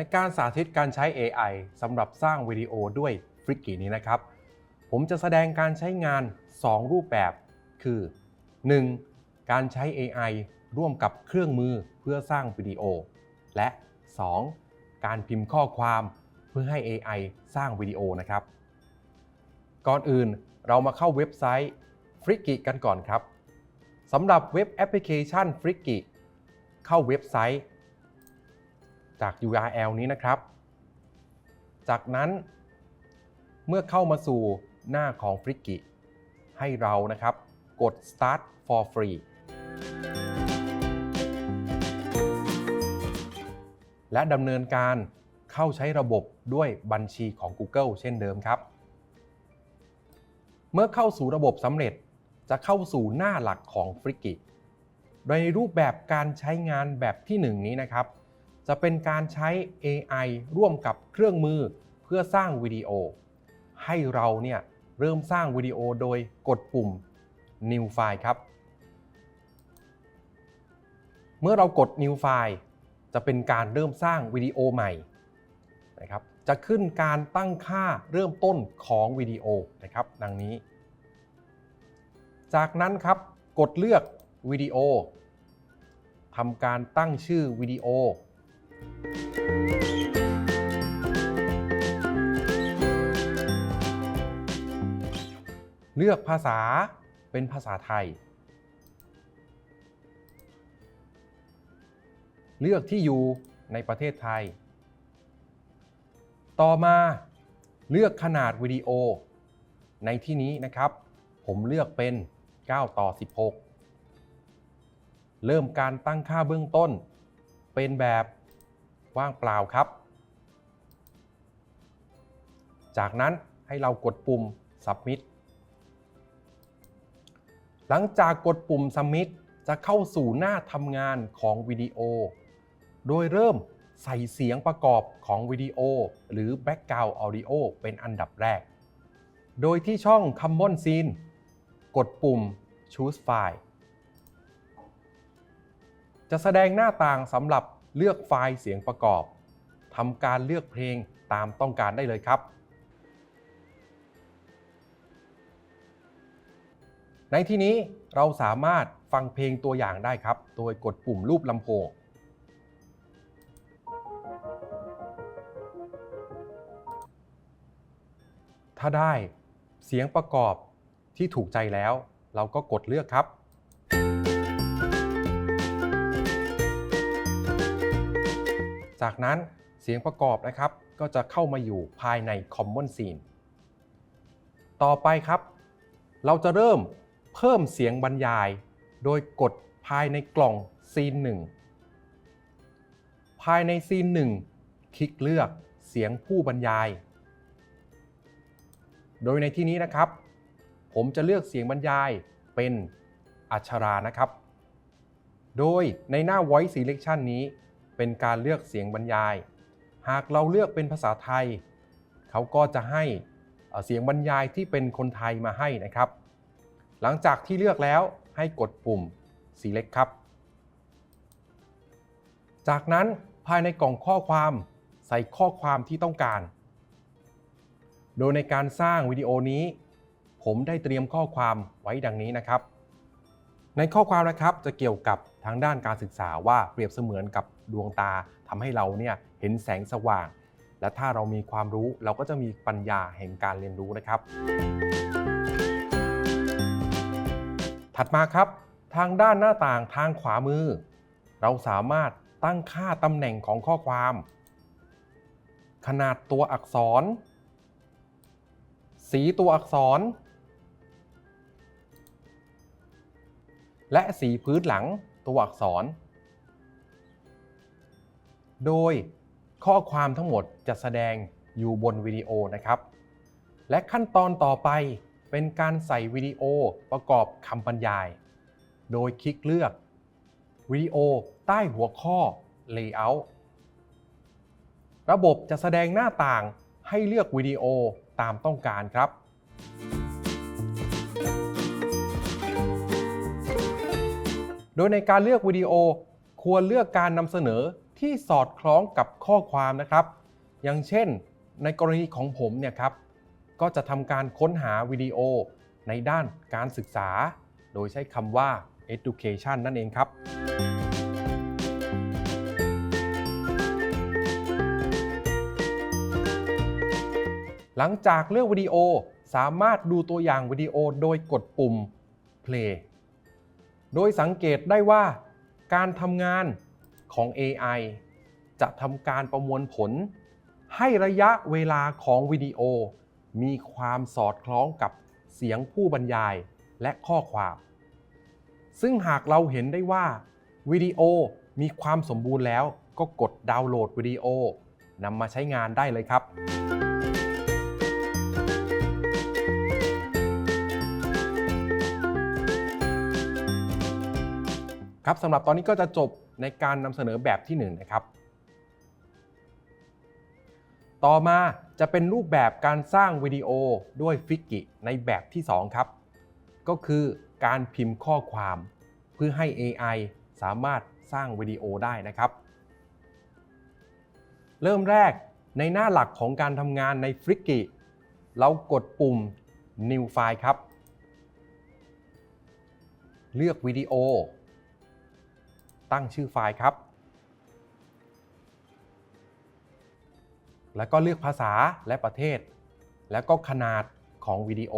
ในการสาธิตการใช้ AI สำหรับสร้างวิดีโอด้วยฟริกกี้นี้นะครับ ผมจะแสดงการใช้งาน 2 รูปแบบ คือ 1. การใช้ AI ร่วมกับเครื่องมือเพื่อสร้างวิดีโอ และ 2. การพิมพ์ข้อความเพื่อให้ AI สร้างวิดีโอนะครับ ก่อนอื่นเรามาเข้าเว็บไซต์ f r i k i กันก่อนครับสำหรับเว็บแอปพลิเคชัน f r i k i เข้าเว็บไซต์ จาก URL นี้นะครับ จากนั้นเมื่อเข้ามาสู่หน้าของ f r i k i ให้เรานะครับ กด start for free และดำเนินการเข้าใช้ระบบด้วยบัญชีของ Google เช่นเดิมครับ เมื่อเข้าสู่ระบบสำเร็จจะเข้าสู่หน้าหลักของ f r i k i โดยรูปแบบการใช้งานแบบที่ 1 นี้นะครับ จะเป็นการใช้ AI ร่วมกับเครื่องมือเพื่อสร้างวิดีโอ ให้เราเนี่ยเริ่มสร้างวิดีโอโดยกดปุ่ม New File ครับ เมื่อเรากด New File จะเป็นการเริ่มสร้างวิดีโอใหม่นะครับจะขึ้นการตั้งค่าเริ่มต้นของวิดีโอนะครับ ดังนี้ จากนั้นครับกดเลือกวิดีโอทำการตั้งชื่อวิดีโอ เลือกภาษาเป็นภาษาไทย เลือกที่อยู่ในประเทศไทย ต่อมาเลือกขนาดวิดีโอ ในที่นี้นะครับ ผมเลือกเป็น 9 ต่อ 16 เริ่มการตั้งค่าเบื้องต้น เป็นแบบ ว่างเปล่าครับ จากนั้นให้เรากดปุ่ม submit หลังจากกดปุ่ม submit จะเข้าสู่หน้าทำงานของวิดีโอ โดยเริ่มใส่เสียงประกอบของวิดีโอ หรือ background audio เป็นอันดับแรก โดยที่ช่อง Common Scene กดปุ่ม Choose File จะแสดงหน้าต่างสำหรับ เลือกไฟล์เสียงประกอบทำการเลือกเพลงตามต้องการได้เลยครับ ในที่นี้เราสามารถฟังเพลงตัวอย่างได้ครับ โดยกดปุ่มรูปลำโพง ถ้าได้เสียงประกอบที่ถูกใจแล้ว เราก็กดเลือกครับ จากนั้นเสียงประกอบนะครับก็จะเข้ามาอยู่ภายใน Common Scene ต่อไปครับ เราจะเริ่มเพิ่มเสียงบรรยาย โดยกดภายในกล่องซีน1ภายในซีน1คลิกเลือกเสียงผู้บรรยาย โดยในที่นี้นะครับ ผมจะเลือกเสียงบรรยายเป็นอัชรานะครับ โดยในหน้า Voice Selection นี้ เป็นการเลือกเสียงบรรยาย หากเราเลือกเป็นภาษาไทย เขาก็จะให้เสียงบรรยายที่เป็นคนไทยมาให้นะครับ หลังจากที่เลือกแล้วให้กดปุ่ม Select ครับ จากนั้นภายในกล่องข้อความใส่ข้อความที่ต้องการ โดยในการสร้างวิดีโอนี้ ผมได้เตรียมข้อความไว้ดังนี้นะครับ ในข้อความนะครับจะเกี่ยวกับทางด้านการศึกษาว่าเปรียบเสมือนกับดวงตาทำให้เราเนี่ยเห็นแสงสว่าง และถ้าเรามีความรู้เราก็จะมีปัญญาแห่งการเรียนรู้นะครับ ถัดมาครับ ทางด้านหน้าต่างทางขวามือ เราสามารถตั้งค่าตำแหน่งของข้อความ ขนาดตัวอักษร สีตัวอักษร และสีพื้นหลังตัวอักษร โดยข้อความทั้งหมดจะแสดงอยู่บนวิดีโอนะครับ และขั้นตอนต่อไปเป็นการใส่วิดีโอประกอบคำบรรยาย โดยคลิกเลือกวิดีโอใต้หัวข้อ Layout ระบบจะแสดงหน้าต่างให้เลือกวิดีโอตามต้องการครับ โดยในการเลือกวิดีโอควรเลือกการนำเสนอที่สอดคล้องกับข้อความนะครับ อย่างเช่น ในกรณีของผมเนี่ยครับ ก็จะทำการค้นหาวิดีโอในด้านการศึกษา โดยใช้คำว่า education นั่นเองครับ หลังจากเลือกวิดีโอสามารถดูตัวอย่างวิดีโอโดยกดปุ่ม play โดยสังเกตได้ว่าการทำงานของ AI จะทำการประมวลผล ให้ระยะเวลาของวิดีโอ มีความสอดคล้องกับเสียงผู้บรรยายและข้อความ ซึ่งหากเราเห็นได้ว่าวิดีโอมีความสมบูรณ์แล้วก็กดดาวน์โหลดวิดีโอนำมาใช้งานได้เลยครับ ครับสำหรับตอนนี้ก็จะจบในการนำเสนอแบบที่1นนะครับ ต่อมาจะเป็นรูปแบบการสร้างวิดีโอด้วยฟิกกิในแบบที่ 2 ครับ ก็คือการพิมพ์ข้อความ เพื่อให้ AI สามารถสร้างวิดีโอได้นะครับ เริ่มแรกในหน้าหลักของการทำงานในฟิกกิเรากดปุ่ม New File ครับ เลือกวิดีโอ ตั้งชื่อไฟล์ครับ แล้วก็เลือกภาษาและประเทศ แล้วก็ขนาดของวิดีโอ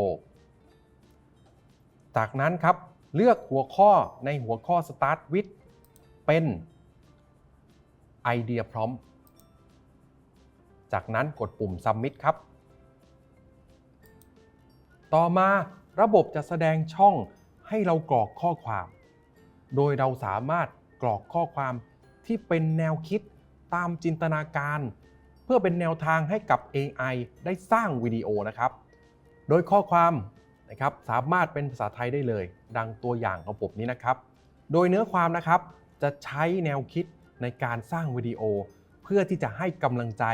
จากนั้นครับเลือกหัวข้อในหัวข้อ Start with เป็น Idea Prompt จากนั้นกดปุ่ม Submit ครับ ต่อมาระบบจะแสดงช่องให้เรากรอกข้อความ โดยเราสามารถ กรอกข้อความที่เป็นแนวคิดตามจินตนาการ เพื่อเป็นแนวทางให้กับ AI ได้สร้างวิดีโอนะครับ โดยข้อความนะครับสามารถเป็นภาษาไทยได้เลย ดังตัวอย่างของผมนี้นะครับ โดยเนื้อความนะครับจะใช้แนวคิดในการสร้างวิดีโอ เพื่อที่จะให้กำลังใจ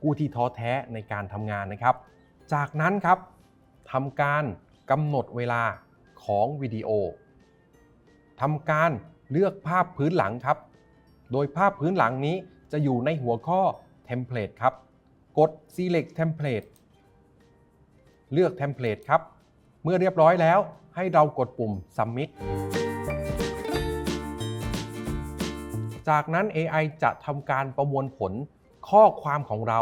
ผู้ที่ท้อแท้ในการทำงานนะครับ จากนั้นครับทำการกำหนดเวลาของวิดีโอทำการ เลือกภาพพื้นหลังครับ โดยภาพพื้นหลังนี้จะอยู่ในหัวข้อ Template ครับ กด Select Template เลือก Template ครับ เมื่อเรียบร้อยแล้วให้เรากดปุ่ม Submit จากนั้น AI จะทำการประมวลผลข้อความของเรา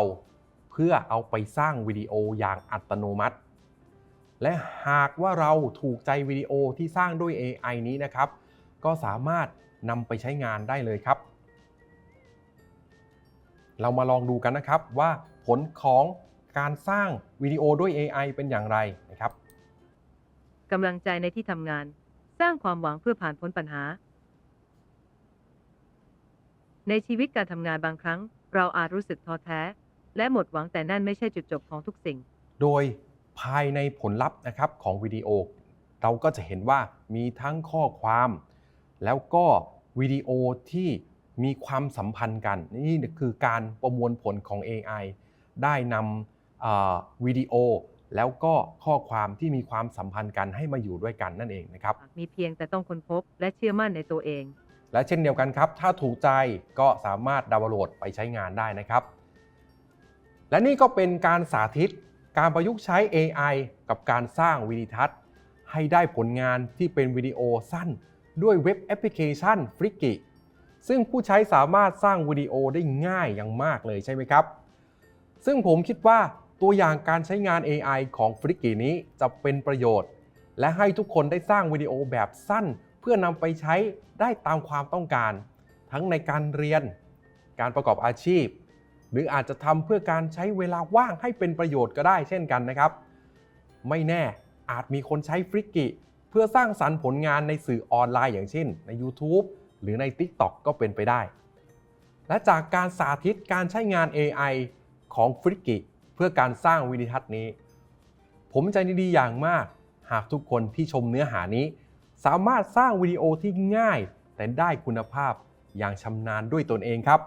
เพื่อเอาไปสร้างวิดีโออย่างอัตโนมัติ และหากว่าเราถูกใจวิดีโอที่สร้างด้วย AI นี้นะครับ ก็สามารถนำไปใช้งานได้เลยครับ เรามาลองดูกันนะครับว่าผลของการสร้างวิดีโอด้วย AI เป็นอย่างไรนะครับกำลังใจในที่ทำงาน สร้างความหวังเพื่อผ่านพ้นปัญหา ในชีวิตการทำงานบางครั้ง เราอาจรู้สึกท้อแท้ และหมดหวังแต่นั่นไม่ใช่จุดจบของทุกสิ่ง โดยภายในผลลัพธ์นะครับของวิดีโอ เราก็จะเห็นว่ามีทั้งข้อความ แล้วก็วิดีโอที่มีความสัมพันธ์กัน นี่คือการประมวลผลของ AI ได้นำเอ่อวิดีโอ แล้วก็ข้อความที่มีความสัมพันธ์กันให้มาอยู่ด้วยกันนั่นเองนะครับ มีเพียงแต่ต้องค้นพบและเชื่อมั่นในตัวเอง และเช่นเดียวกันครับ ถ้าถูกใจก็สามารถดาวน์โหลดไปใช้งานได้นะครับ และนี่ก็เป็นการสาธิตการประยุกต์ใช้ AI กับการสร้างวิดีทัศน์ ให้ได้ผลงานที่เป็นวิดีโอสั้น ด้วยเว็บแอปพลิเคชัน f r i k i ซึ่งผู้ใช้สามารถสร้างวิดีโอได้ง่ายอย่างมากเลยใช่ไหมครับ ซึ่งผมคิดว่าตัวอย่างการใช้งาน AI ของ f r i k i นี้จะเป็นประโยชน์ และให้ทุกคนได้สร้างวิดีโอแบบสั้น เพื่อนำไปใช้ได้ตามความต้องการ ทั้งในการเรียน การประกอบอาชีพ หรืออาจจะทำเพื่อการใช้เวลาว่างให้เป็นประโยชน์ก็ได้เช่นกันนะครับ ไม่แน่อาจมีคนใช้ฟริกกิ พื่อสร้างสรรค์ผลงานในสื่อออนไลน์อย่างเช่น ใน YouTube หรือใน TikTok ก็เป็นไปได้ และจากการสาธิตการใช้งาน AI ของฟริกกิเพื่อการสร้างวิดีทัศน์นี้ ผมใจดีอย่างมาก หากทุกคนที่ชมเนื้อหานี้ สามารถสร้างวิดีโอที่ง่าย แต่ได้คุณภาพอย่างชำนาญด้วยตนเองครับ